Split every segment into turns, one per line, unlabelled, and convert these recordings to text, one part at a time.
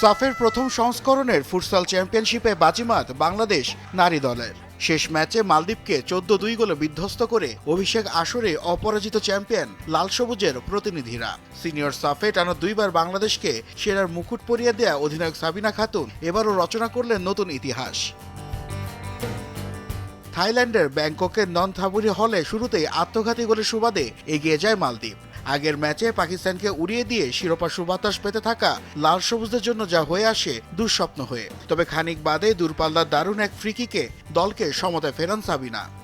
সাফের প্রথম সংস্করণের ফুটসাল চ্যাম্পিয়নশিপে বাজিমাত বাংলাদেশ নারী দলের। শেষ ম্যাচে মালদ্বীপকে চোদ্দ দুই গোলে বিধ্বস্ত করে অভিষেক আসরে অপরাজিত চ্যাম্পিয়ন লাল সবুজের প্রতিনিধিরা। সিনিয়র সাফে টানা দুইবার বাংলাদেশকে সেরার মুকুট পরিয়ে দেয়া অধিনায়ক সাবিনা খাতুন এবারও রচনা করলেন নতুন ইতিহাস। থাইল্যান্ডের ব্যাংককের নন থাবুরি হলে শুরুতেই আত্মঘাতী গোলের সুবাদে এগিয়ে যায় মালদ্বীপ। আগের ম্যাচে পাকিস্তানকে উড়িয়ে দিয়ে শিরোপা সুবাতাস পেতে থাকা লাল সবুজদের জন্য যা হয়ে আসে দুঃস্বপ্ন হয়ে। তবে খানিক বাদে দূরপাল্লার দারুণ এক ফ্রিকিকে দলকে সমতায় ফেরান সাবিনা।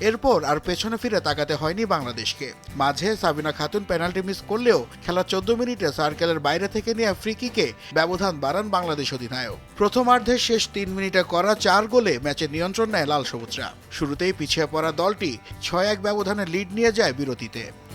এরপর আর পেছনে ফিরে তাকাতে হয়নি বাংলাদেশকে। মাঝে সাবিনা খাতুন পেনাল্টি মিস করলেও খেলা চোদ্দ মিনিটে সার্কেলের বাইরে থেকে নিয়ে ফ্রিকিকে ব্যবধান বাড়ান বাংলাদেশ অধিনায়ক। প্রথমার্ধের শেষ তিন মিনিটে করা চার গোলে ম্যাচের নিয়ন্ত্রণ নেয় লাল সবুজরা। শুরুতেই পিছিয়ে পড়া দলটি ছয় এক ব্যবধানে লিড নিয়ে যায় বিরতিতে।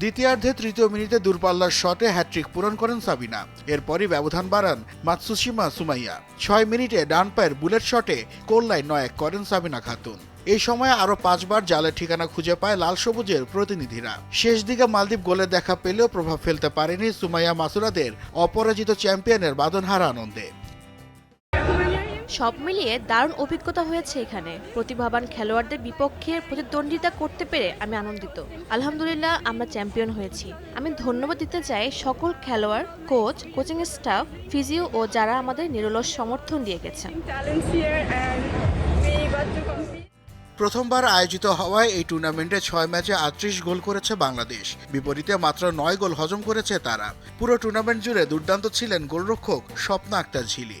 দ্বিতীয়ার্ধে তৃতীয় মিনিটে দূরপাল্লার শটে হ্যাট্রিক পূরণ করেন সাবিনা। এরপরই ব্যবধান বাড়ান মাতসুসিমা সুমাইয়া। ছয় মিনিটে ডান পায়ের বুলেট শটে কোল্লায় নয় এক করেন সাবিনা খাতুন। এই সময় আরও পাঁচবার জালের ঠিকানা খুঁজে পায় লাল সবুজের প্রতিনিধিরা। শেষ দিকে মালদ্বীপ গোলের দেখা পেলেও প্রভাব ফেলতে পারেনি সুমাইয়া মাসুরাদের অপরাজিত চ্যাম্পিয়নের বাদনহারা আনন্দে।
সব মিলিয়ে দারুণ অভিজ্ঞতা হয়েছে এখানে। প্রতিভাবান খেলোয়াড়দের বিপক্ষে প্রতিদ্বন্দ্বিতা করতে পেরে আমি আনন্দিত। আলহামদুলিল্লাহ, আমরা চ্যাম্পিয়ন হয়েছি। আমি ধন্যবাদ দিতে চাই সকল খেলোয়াড়, কোচ, কোচিং স্টাফ, ফিজিও ও যারা আমাদের নিরলস সমর্থন দিয়ে গেছেন.
প্রথমবার আয়োজিত হওয়ায় এই টুর্নামেন্টে ছয় ম্যাচে আটত্রিশ গোল করেছে বাংলাদেশ। বিপরীতে মাত্র নয় গোল হজম করেছে তারা। পুরো টুর্নামেন্ট জুড়ে দুর্দান্ত ছিলেন গোলরক্ষক স্বপ্না আক্তার ঝিলি।